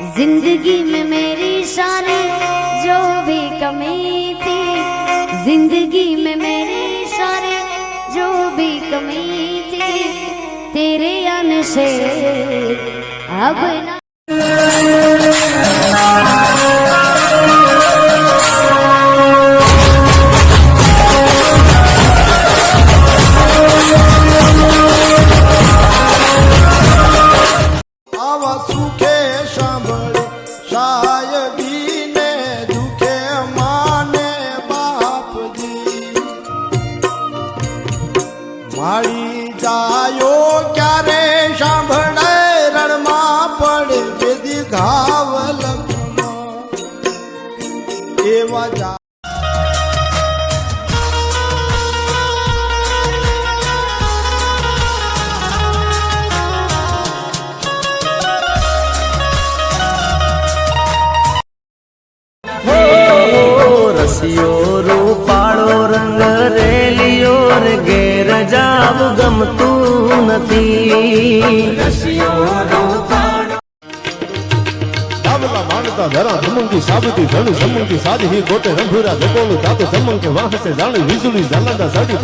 ज़िंदगी में मेरी शान जो भी कमी थी। ज़िंदगी में मेरी शान जो भी कमी थी। तेरे अन से अब ना માળી જાયો ક્યારે સાંભળે રણમાં પડે બેદી ઘાવ લખમાં એવા જા રસિયો રૂપાળો, રંગ રેલિયો રે ઘેર જાવ ગમતું નથી માનતા ધરા ધમંકી, સાબતી ધણુ સમંકી સાધી ગોટે રંભુરા જાણી, વીજળી ઝાલંદા સાડી